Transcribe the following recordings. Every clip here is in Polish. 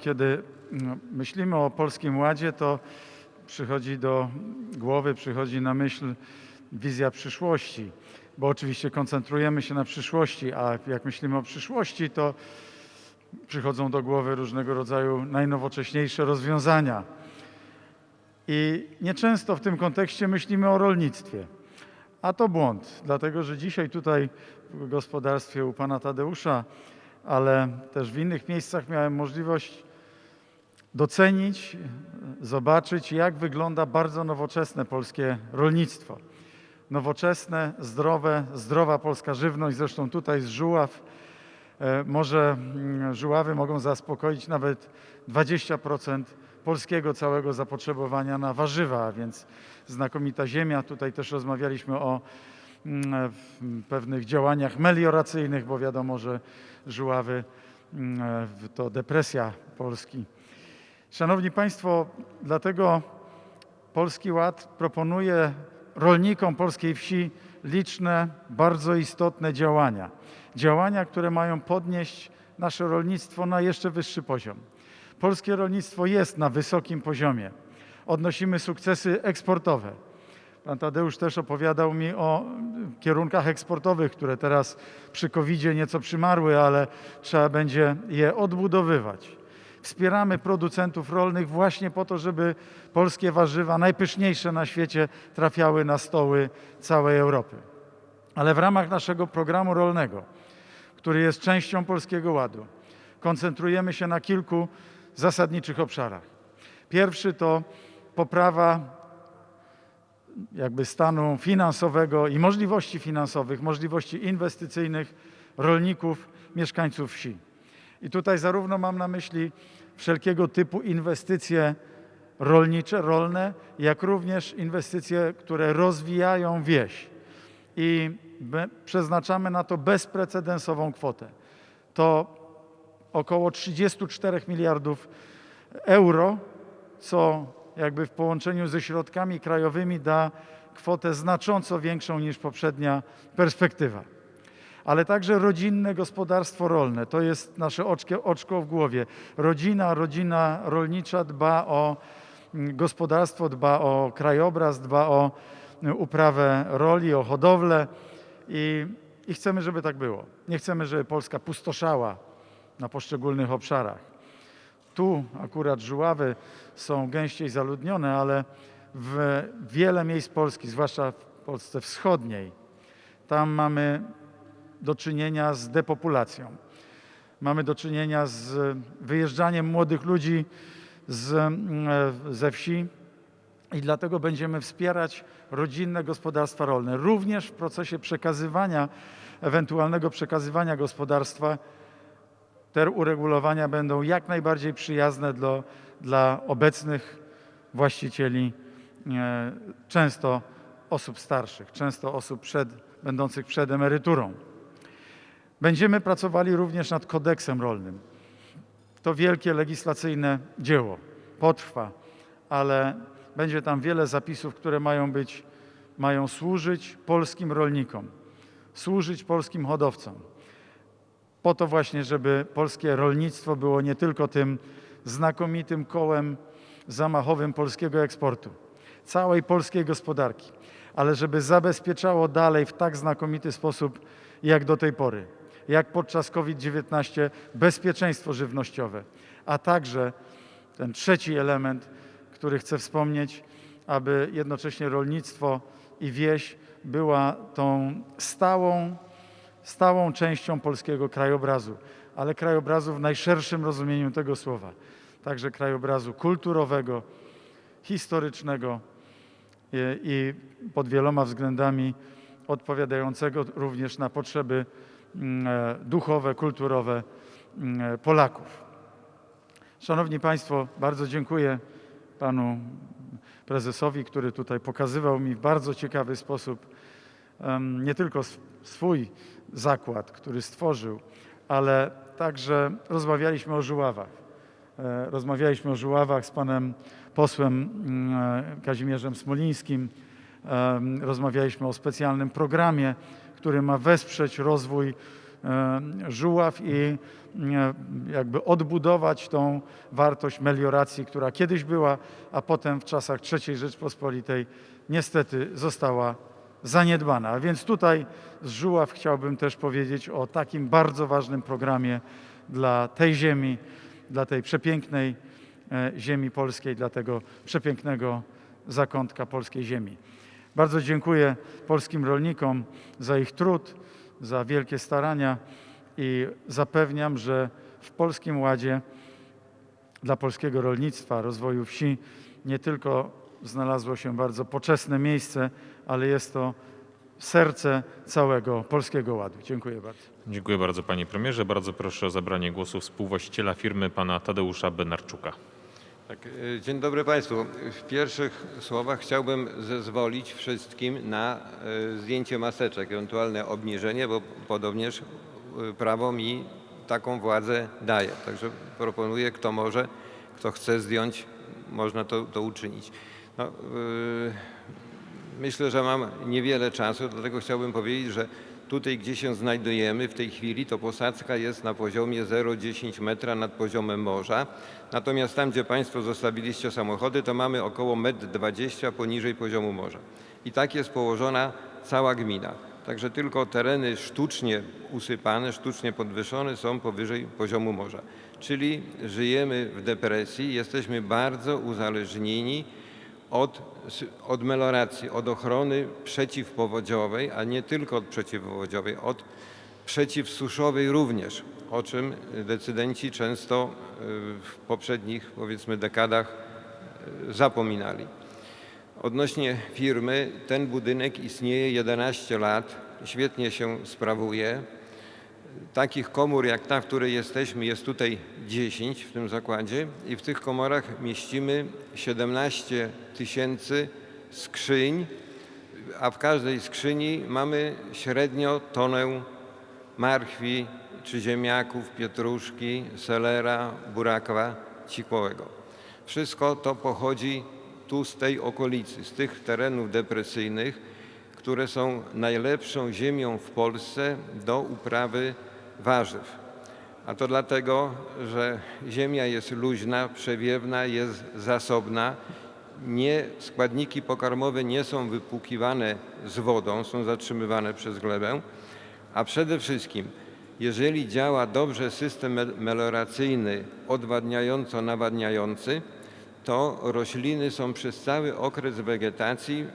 Kiedy mm, myślimy o Polskim Ładzie, to przychodzi do głowy, przychodzi na myśl wizja przyszłości, bo oczywiście koncentrujemy się na przyszłości, a jak myślimy o przyszłości, to przychodzą do głowy różnego rodzaju najnowocześniejsze rozwiązania. I nieczęsto w tym kontekście myślimy o rolnictwie. A to błąd, dlatego że dzisiaj tutaj w gospodarstwie u pana Tadeusza, ale też w innych miejscach miałem możliwość docenić, zobaczyć, jak wygląda bardzo nowoczesne polskie rolnictwo. Nowoczesne, zdrowe, zdrowa polska żywność, zresztą tutaj z Żuław. E, Może mm, Żuławy mogą zaspokoić nawet 20% polskiego całego zapotrzebowania na warzywa, więc znakomita ziemia. Tutaj też rozmawialiśmy o mm, w- pewnych działaniach melioracyjnych, bo wiadomo, że Żuławy mm, to depresja Polski. Szanowni Państwo, dlatego Polski Ład proponuje rolnikom polskiej wsi liczne, bardzo istotne działania. Działania, które mają podnieść nasze rolnictwo na jeszcze wyższy poziom. Polskie rolnictwo jest na wysokim poziomie. Odnosimy sukcesy eksportowe. Pan Tadeusz też opowiadał mi o kierunkach eksportowych, które teraz przy covid nieco przymarły, ale trzeba będzie je odbudowywać. Wspieramy producentów rolnych właśnie po to, żeby polskie warzywa, najpyszniejsze na świecie, trafiały na stoły całej Europy. Ale w ramach naszego programu rolnego, który jest częścią Polskiego Ładu, koncentrujemy się na kilku zasadniczych obszarach. Pierwszy to poprawa jakby stanu finansowego i możliwości finansowych, możliwości inwestycyjnych rolników, mieszkańców wsi. I tutaj zarówno mam na myśli wszelkiego typu inwestycje rolnicze, rolne, jak również inwestycje, które rozwijają wieś. I przeznaczamy na to bezprecedensową kwotę. To około 34 miliardów euro, co jakby w połączeniu ze środkami krajowymi da kwotę znacząco większą niż poprzednia perspektywa. Ale także rodzinne gospodarstwo rolne, to jest nasze oczkie, oczko w głowie. Rodzina, rodzina rolnicza dba o mm, gospodarstwo, dba o krajobraz, dba o y, uprawę roli, o hodowlę i, i chcemy, żeby tak było. Nie chcemy, żeby Polska pustoszała na poszczególnych obszarach. Tu akurat żuławy są gęściej zaludnione, ale w wiele miejsc Polski, zwłaszcza w Polsce wschodniej, tam mamy do czynienia z depopulacją. Mamy do czynienia z wyjeżdżaniem młodych ludzi z, mm, e, ze wsi i dlatego będziemy wspierać rodzinne gospodarstwa rolne. Również w procesie przekazywania, ewentualnego przekazywania gospodarstwa te uregulowania będą jak najbardziej przyjazne dla, dla obecnych właścicieli, e, często osób starszych, często osób przed, będących przed emeryturą. Będziemy pracowali również nad kodeksem rolnym. To wielkie legislacyjne dzieło. Potrwa, ale będzie tam wiele zapisów, które mają być, mają służyć polskim rolnikom, służyć polskim hodowcom po to właśnie, żeby polskie rolnictwo było nie tylko tym znakomitym kołem zamachowym polskiego eksportu, całej polskiej gospodarki, ale żeby zabezpieczało dalej w tak znakomity sposób jak do tej pory, jak podczas COVID-19 bezpieczeństwo żywnościowe, a także ten trzeci element, który chcę wspomnieć, aby jednocześnie rolnictwo i wieś była tą stałą stałą częścią polskiego krajobrazu, ale krajobrazu w najszerszym rozumieniu tego słowa. Także krajobrazu kulturowego, historycznego i, i pod wieloma względami odpowiadającego również na potrzeby e, duchowe, kulturowe mm, e, Polaków. Szanowni Państwo, bardzo dziękuję panu prezesowi, który tutaj pokazywał mi w bardzo ciekawy sposób nie tylko sw- swój zakład, który stworzył, ale także rozmawialiśmy o żuławach. E, Rozmawialiśmy o żuławach z panem posłem mm, e, Kazimierzem Smolińskim. Rozmawialiśmy o specjalnym programie, który ma wesprzeć rozwój Żuław i jakby odbudować tą wartość melioracji, która kiedyś była, a potem w czasach III Rzeczpospolitej niestety została zaniedbana. A więc tutaj z Żuław chciałbym też powiedzieć o takim bardzo ważnym programie dla tej ziemi, dla tej przepięknej e, ziemi polskiej, dla tego przepięknego zakątka polskiej ziemi. Bardzo dziękuję polskim rolnikom za ich trud, za wielkie starania i zapewniam, że w Polskim Ładzie dla polskiego rolnictwa, rozwoju wsi nie tylko znalazło się bardzo poczesne miejsce, ale jest to serce całego Polskiego Ładu. Dziękuję bardzo. Dziękuję bardzo panie premierze. Bardzo proszę o zabranie głosu współwłaściciela firmy pana Tadeusza Benarczuka. Tak, e, dzień dobry Państwu. W pierwszych słowach chciałbym zezwolić wszystkim na e, zdjęcie maseczek, ewentualne obniżenie, bo podobnież e, prawo mi taką władzę daje. Także proponuję, kto może, kto chce zdjąć, można to, to uczynić. No, yy, Myślę, że mam niewiele czasu, dlatego chciałbym powiedzieć, że tutaj, gdzie się znajdujemy w tej chwili, to posadzka jest na poziomie 0,10 metra nad poziomem morza. Natomiast tam, gdzie Państwo zostawiliście samochody, to mamy około 1,20 m poniżej poziomu morza. I tak jest położona cała gmina. Także tylko tereny sztucznie usypane, sztucznie podwyższone są powyżej poziomu morza. Czyli żyjemy w depresji, jesteśmy bardzo uzależnieni od, od meloracji, od ochrony przeciwpowodziowej, a nie tylko od przeciwpowodziowej, od przeciwsuszowej również, o czym decydenci często y, w poprzednich, powiedzmy, dekadach y, zapominali. Odnośnie firmy, ten budynek istnieje 11 lat, świetnie się sprawuje. Takich komór jak ta, w której jesteśmy, jest tutaj 10 w tym zakładzie i w tych komorach mieścimy 17 tysięcy skrzyń, a w każdej skrzyni mamy średnio tonę marchwi czy ziemniaków, pietruszki, selera, buraka cikłowego. Wszystko to pochodzi tu z tej okolicy, z tych terenów depresyjnych, które są najlepszą ziemią w Polsce do uprawy warzyw. A to dlatego, że ziemia jest luźna, przewiewna, jest zasobna. Nie, składniki pokarmowe nie są wypłukiwane z wodą, są zatrzymywane przez glebę. A przede wszystkim, jeżeli działa dobrze system mel- melioracyjny odwadniająco-nawadniający, to rośliny są przez cały okres wegetacji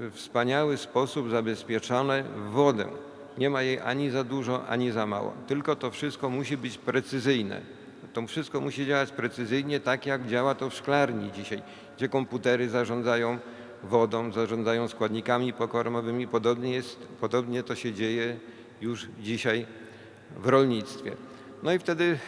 w wspaniały sposób zabezpieczone w wodę. Nie ma jej ani za dużo, ani za mało. Tylko to wszystko musi być precyzyjne. To wszystko musi działać precyzyjnie, tak jak działa to w szklarni dzisiaj, gdzie komputery zarządzają wodą, zarządzają składnikami pokarmowymi. Podobnie, jest, podobnie to się dzieje już dzisiaj w rolnictwie. No i wtedy,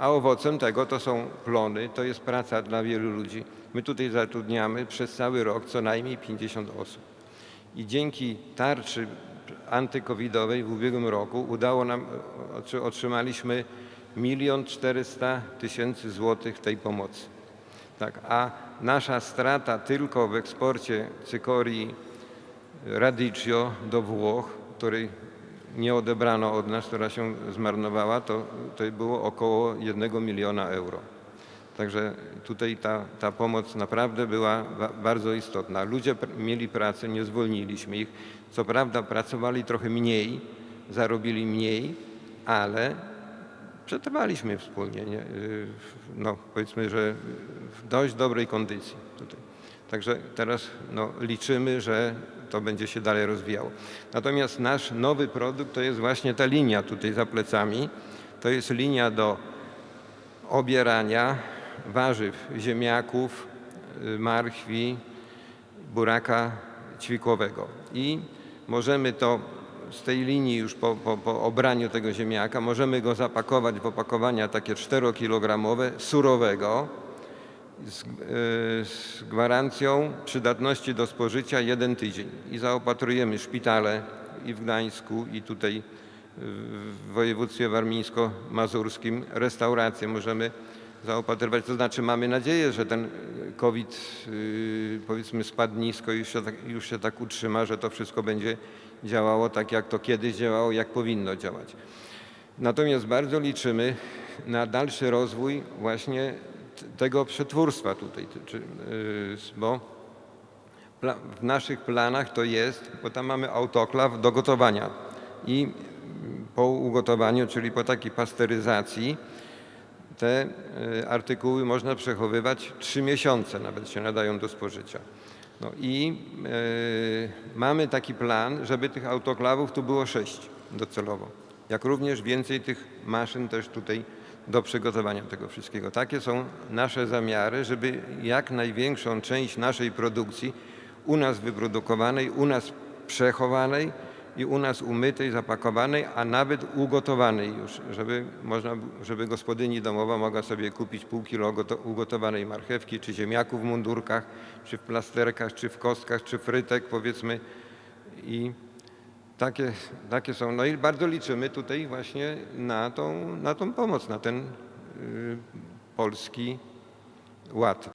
a owocem tego to są plony, to jest praca dla wielu ludzi. My tutaj zatrudniamy przez cały rok co najmniej 50 osób. I dzięki tarczy antykowidowej w ubiegłym roku udało nam, otrzy- otrzymaliśmy milion 400 tysięcy złotych tej pomocy. Tak, a nasza strata tylko w eksporcie cykorii radicchio do Włoch, której nie odebrano od nas, która się zmarnowała, to, to było około 1 miliona euro. Także tutaj ta, ta pomoc naprawdę była ba- bardzo istotna. Ludzie pr- mieli pracę, nie zwolniliśmy ich. Co prawda pracowali trochę mniej, zarobili mniej, ale przetrwaliśmy wspólnie. Nie? Y, No, powiedzmy, że w dość dobrej kondycji tutaj. Także teraz no, liczymy, że to będzie się dalej rozwijało. Natomiast nasz nowy produkt to jest właśnie ta linia tutaj za plecami. To jest linia do obierania warzyw, ziemniaków, y, marchwi, buraka ćwikłowego. I możemy to z tej linii już po, po, po obraniu tego ziemniaka, możemy go zapakować w opakowania takie 4-kilogramowe, surowego, z, y, z gwarancją przydatności do spożycia jeden tydzień. I zaopatrujemy szpitale i w Gdańsku, i tutaj w województwie warmińsko-mazurskim restauracje. Możemy zaopatrywać. To znaczy mamy nadzieję, że ten COVID y, powiedzmy spadł nisko i już się, tak, już się tak utrzyma, że to wszystko będzie działało tak, jak to kiedyś działało, jak powinno działać. Natomiast bardzo liczymy na dalszy rozwój właśnie tego przetwórstwa tutaj, czy, y, bo w naszych planach to jest, bo tam mamy autoklaw do gotowania i po ugotowaniu, czyli po takiej pasteryzacji, te y, artykuły można przechowywać 3 miesiące, nawet się nadają do spożycia. No i y, mamy taki plan, żeby tych autoklawów tu było 6 docelowo. Jak również więcej tych maszyn też tutaj do przygotowania tego wszystkiego. Takie są nasze zamiary, żeby jak największą część naszej produkcji u nas wyprodukowanej, u nas przechowanej i u nas umytej, zapakowanej, a nawet ugotowanej już, żeby, można, żeby gospodyni domowa mogła sobie kupić pół kilo goto- ugotowanej marchewki, czy ziemniaków w mundurkach, czy w plasterkach, czy w kostkach, czy frytek powiedzmy i takie, takie są. No i bardzo liczymy tutaj właśnie na tą, na tą pomoc, na ten y, polski ład.